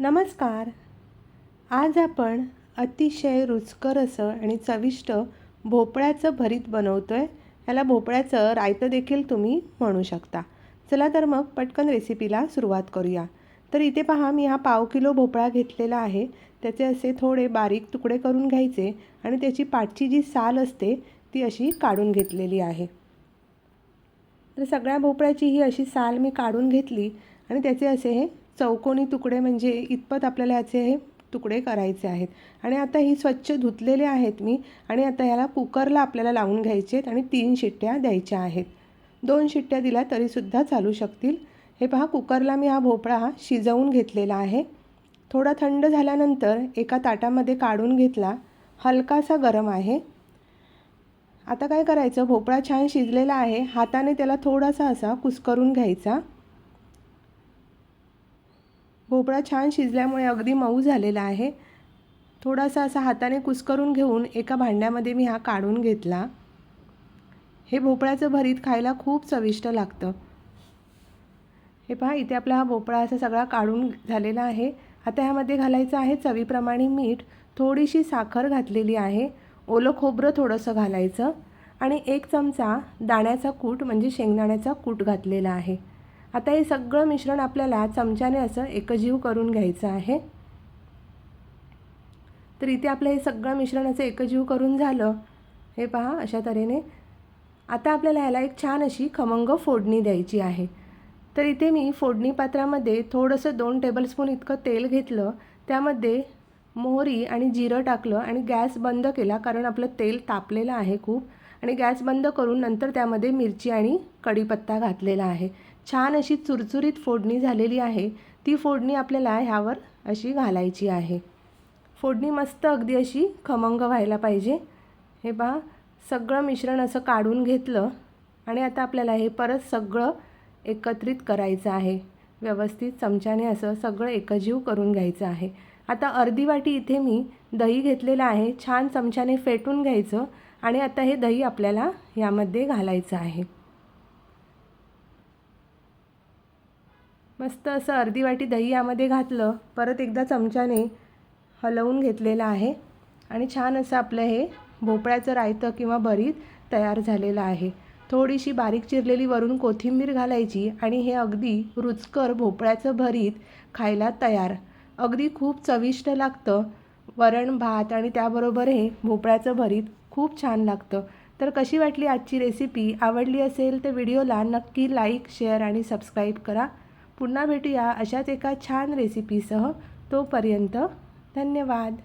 नमस्कार. आज आपण अतिशय रुचकर असं आणि चविष्ट भोपळ्याचं भरीत बनवतो आहे याला भोपळ्याचं रायतं देखील तुम्ही म्हणू शकता. चला तर मग पटकन रेसिपीला सुरुवात करूया. तर इथे पहा मी हा पाव किलो भोपळा घेतलेला आहे. त्याचे असे थोडे बारीक तुकडे करून घ्यायचे आणि त्याची पाठची जी साल असते ती अशी काढून घेतलेली आहे. तर सगळ्या भोपळ्याची ही अशी साल मी काढून घेतली आणि त्याचे असे हे चौकोनी तुकडे म्हणजे इतपत आपल्याला याचे हे तुकडे करायचे आहेत. आणि आता ही स्वच्छ धुतलेले आहेत मी आणि आता ह्याला कुकरला आपल्याला लावून घ्यायचे आहेत आणि तीन शिट्ट्या द्यायच्या आहेत. दोन शिट्ट्या दिल्या तरीसुद्धा चालू शकतील. हे पहा कुकरला मी हा भोपळा शिजवून घेतलेला आहे. थोडा थंड झाल्यानंतर एका ताटामध्ये काढून घेतला. हलकासा गरम आहे. आता काय करायचं? भोपळा छान शिजलेला आहे. हाताने त्याला थोडासा असा कुस्करून घ्यायचा. भोपळा छान शिजल्यामुळे अगदी मऊ झालेला आहे. थोडासा असा हाताने कुस्करून घेऊन एका भांड्यामध्ये मी हा काढून घेतला. हे भोपळ्याचं भरीत खायला खूप चविष्ट लागतं. हे पहा इथे आपला हा भोपळा असा सगळा काढून झालेला आहे. आता ह्यामध्ये घालायचं आहे चवीप्रमाणे मीठ. थोडीशी साखर घातलेली आहे. ओलं खोबरं थोडंसं घालायचं. आणि एक चमचा दाण्याचा कूट म्हणजे शेंगदाण्याचा कूट घातलेला आहे. आता हे सगळं मिश्रण आपल्याला चमच्याने असं एकजीव करून घ्यायचं आहे. तर इथे आपलं हे सगळं मिश्रण असं एकजीव करून झालं. हे पहा अशा तऱ्हेने. आता आपल्याला ह्याला एक छान अशी खमंग फोडणी द्यायची आहे. तर इथे मी फोडणी पात्रामध्ये थोडंसं दोन टेबलस्पून इतकं तेल घेतलं. त्यामध्ये मोहरी आणि जिरं टाकलं आणि गॅस बंद केला कारण आपलं तेल तापलेलं आहे खूप. आणि गॅस बंद करून नंतर त्यामध्ये मिरची आणि कढीपत्ता घातलेला आहे. छान अशी चुरचुरीत फोडणी झालेली आहे. ती फोडणी आपल्याला ह्यावर अशी घालायची आहे. फोडणी मस्त अगदी अशी खमंग व्हायला पाहिजे. हे पहा सगळं मिश्रण असं काढून घेतलं आणि आता आपल्याला हे परत सगळं एकत्रित करायचं आहे. व्यवस्थित चमच्याने असं सगळं एकजीव करून घ्यायचं आहे. आता अर्धी वाटी इथे मी दही घेतलेलं आहे. छान चमच्याने फेटून घ्यायचं आणि आता हे दही आपल्याला यामध्ये घालायचं आहे. मस्त असं अर्धी वाटी दही यामध्ये घातलं परत एकदा चमच्याने हलवून घेतलेलं आहे. आणि छान असं आपलं हे भोपळ्याचं रायतं किंवा भरीत तयार झालेलं आहे. थोडीशी बारीक चिरलेली वरून कोथिंबीर घालायची आणि हे अगदी रुचकर भोपळ्याचं भरीत खायला तयार. अगदी खूप चविष्ट लागतं. वरण भात आणि त्याबरोबर हे भोपळ्याचं भरीत खूप छान लागतं. तर कशी वाटली आजची रेसिपी आवडली असेल तर व्हिडिओला नक्की लाईक शेअर आणि सबस्क्राईब करा. पुन्हा भेटूया अशाच एका छान रेसिपीसह तोपर्यंत धन्यवाद.